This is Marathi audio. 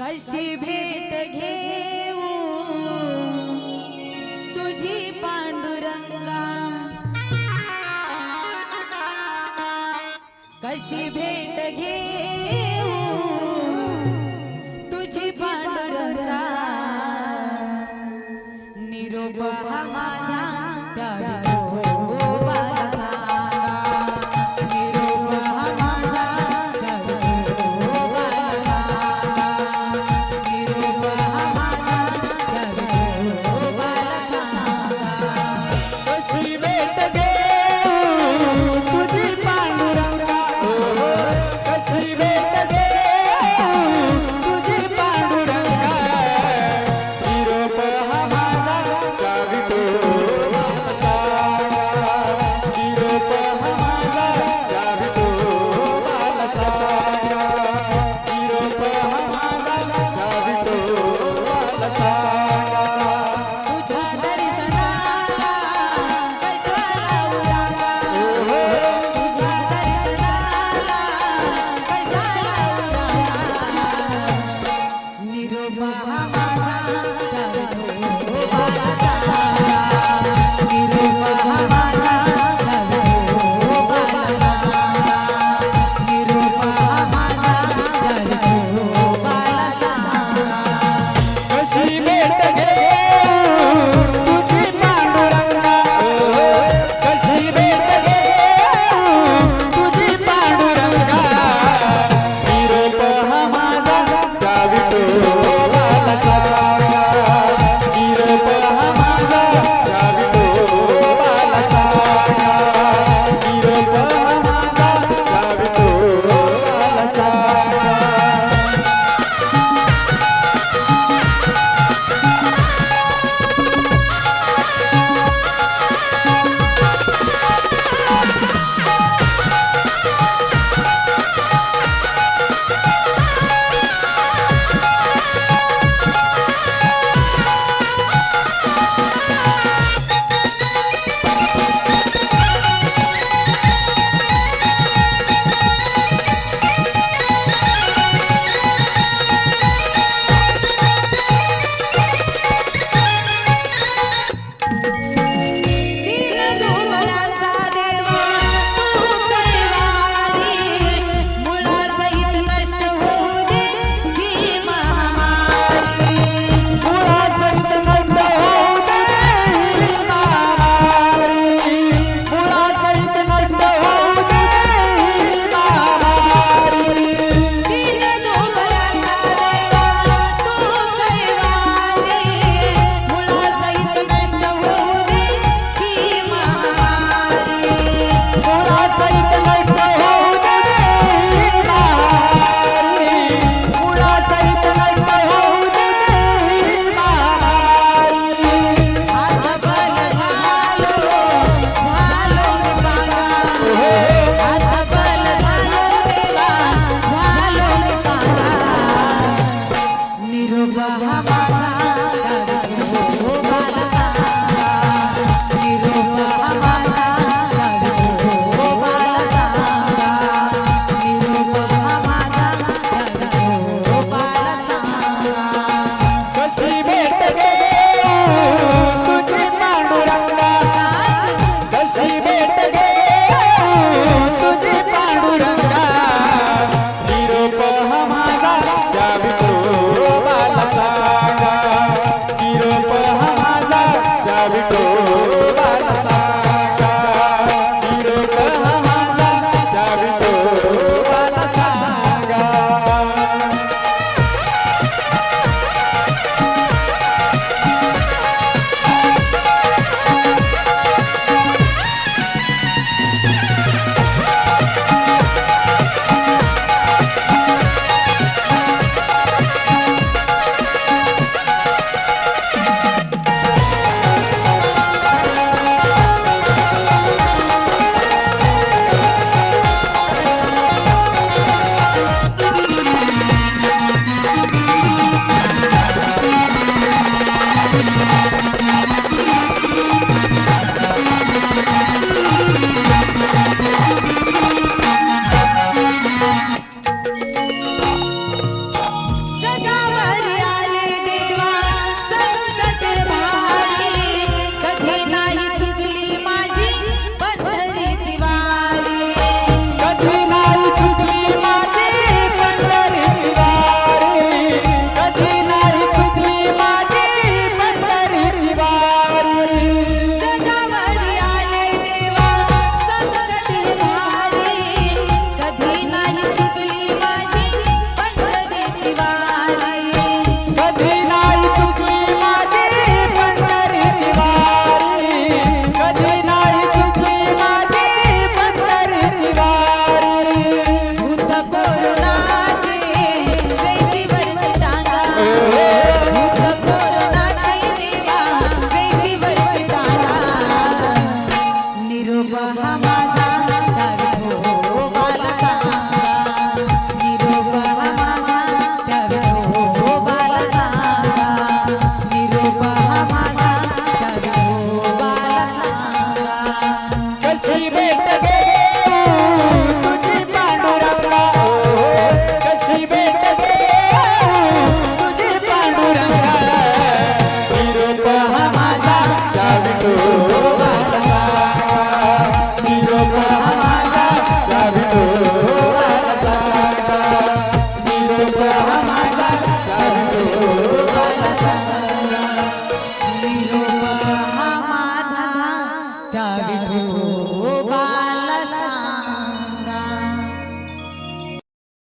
कशी भेट घेऊ? तुझी पांडुरंगा? कशी भेट घेऊ? तुझी पांडुरंगा? निरोप हमारा राधा